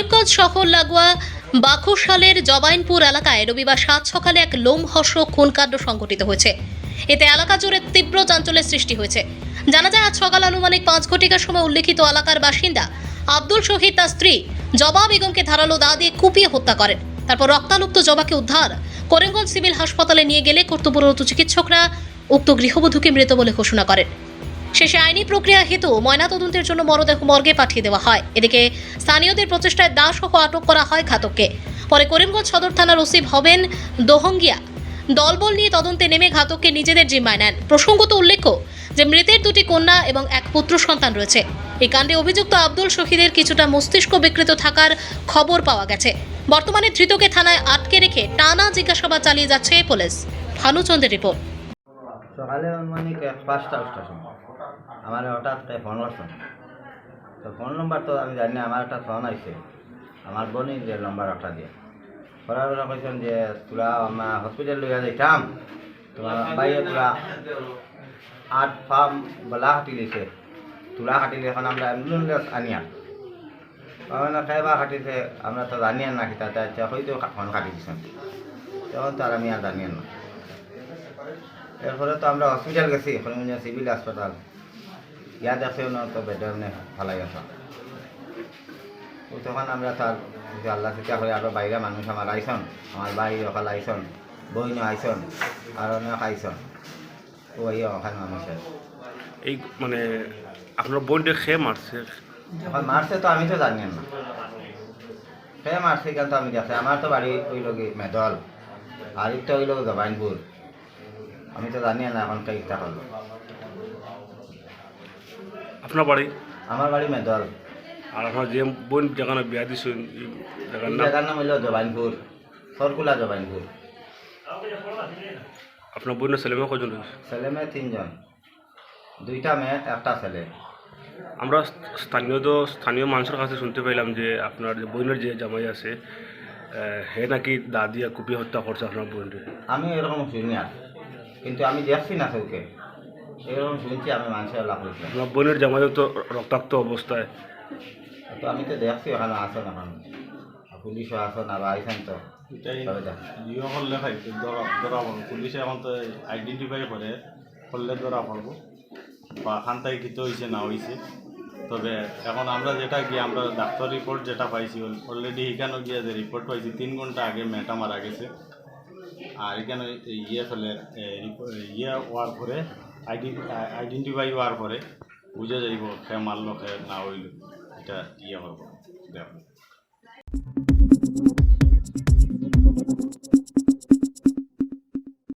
করিমগঞ্জ শহর লাগোয়া বাখুশালের জবাইনপুর এলাকায় রবিবার সাত সকালে এক লোমহর্ষক খুনকাণ্ড সংঘটিত হয়েছে। এতে এলাকা জুড়ে তীব্র চাঞ্চল্যের সৃষ্টি হয়েছে। জানা যায়, আজ সকাল আনুমানিক পাঁচ ঘটিকার সময় উল্লেখিত এলাকার বাসিন্দা আব্দুল শহীদ, তার স্ত্রী জবা বেগমকে ধারালো দা দিয়ে কুপিয়ে হত্যা করেন। তারপর রক্তালুপ্ত জবাকে উদ্ধার করিমগঞ্জ সিভিল হাসপাতালে নিয়ে গেলে কর্তব্যরত চিকিৎসকরা উক্ত গৃহবধূকে মৃত বলে ঘোষণা করেন। শেষে আইনি প্রক্রিয়া হেতু ময়নাতদন্তের জন্য মরদেহ মর্গে পাঠিয়ে দেওয়া হয়। এদিকে স্থানীয়দের প্রচেষ্টায় দাস সহ আটক করা হয় ঘাতককে। পরে করিমগঞ্জ সদর থানার ওসি হবেন দোহঙ্গিয়া দলবল নিয়ে তদন্তে নেমে ঘাতককে নিজেদের জিম্মায় নেন। প্রসঙ্গত উল্লেখ্য যে, মৃতের দুটি কন্যা এবং এক পুত্র সন্তান রয়েছে। এই কাণ্ডে অভিযুক্ত আব্দুল শহীদের কিছুটা মস্তিষ্ক বিকৃত থাকার খবর পাওয়া গেছে। বর্তমানে ধৃতকে থানায় আটকে রেখে টানা জিজ্ঞাসাবাদ চালিয়ে যাচ্ছে পুলিশ। ভানুচন্দ্রের রিপোর্ট। সকালে পাঁচটা আমার হঠাৎ করে ফোন আসুন তো ফোন নম্বর তো আমি জানি না, আমার একটা ফোন আইছে। আমার বোনই যে নম্বর একটা দিয়ে। করার বেলা কইছেন যে, তোরা আমার হসপিটাল লইয়া যাইতাম। তোমার বাইরে তোরা আট ফার্ম বলা হাঁটি লিছে তোরা হাঁটিলে এখন আমরা অ্যাম্বুলেন্স আনিয়া। খাইবা খাটিছে আমরা তো জানি না কি তাতে আচ্ছা হয়তো ফোন কাটি দিছেন তখন তো আর আমি আর জানি না। এরপরে তো আমরা হসপিটাল গেছি সিভিল হাসপাতাল ইয়া দেখেও না তো বেডের নে ভালাই আসা তো তখন আমরা তার যে আল্লাহ চিন্তা করে আরও বাইরে মানুষ আমার আইসন আমার ভাই অকাল আইসন বইন আইসন আর অনেক আইসন তো এই ওখানে মানুষের এই মানে আপনার বোনটা খেয়ে মারছে এখন মারছে তো আমি তো জানি না। সে মারছে কেন তো আমি দেখছি আমার তো বাড়ি ওই লোক মেদল আর একটা ওই লোক জবাইনপুর আমি তো জানি না এখন কেইটা হলো। আপনার বাড়ি? আমার বাড়ি মেদল। আর আপনার যে বোন যেখানে বিয়া দিছেন জায়গার নাম? জায়গার নাম হইল জবাইনপুর সরকুলা জবাইনপুর। আপনার বোনের ছেলে মেয়ে কজন ছেলে মেয়ে তিনজন। দুইটা মেয়ে একটা ছেলে। আমরা স্থানীয় তো স্থানীয় মানুষের কাছে শুনতে পাইলাম যে আপনার যে বোনের যে জামাই আছে হে নাকি দা দিয়া কুপি হত্যা করছে আপনার বোনকে। আমি এরকম শুনি আর। কিন্তু আমি দেখছি না চৌকে এরকম শুনছি আমি মানুষের লাভ হয়েছি আপনার বোনের তো রক্তাক্ত অবস্থায়। তো আমি তো দেখছি ওখানে আসন এখন পুলিশও আসন আর আইসেন তো। করলে ধরা ধরা পড়ব। পুলিশে এখন তো আইডেন্টিফাই করে করলে ধরা পড়ব। বা কৃত হয়েছে না হয়েছে। তবে এখন আমরা যেটা কি আমরা ডাক্তার রিপোর্ট যেটা পাইছি অলরেডি এখানে গিয়ে যে রিপোর্ট পাইছি তিন ঘণ্টা আগে মেয়েটা মারা গেছে। আর এখানে ইয়ে ফেলে ইয়ে হওয়ার পরে আইডেন্টিফাই হওয়ার পরে বুঝা যাইব খে মারলো খে না হইল এটা ইয়ে হব দেখো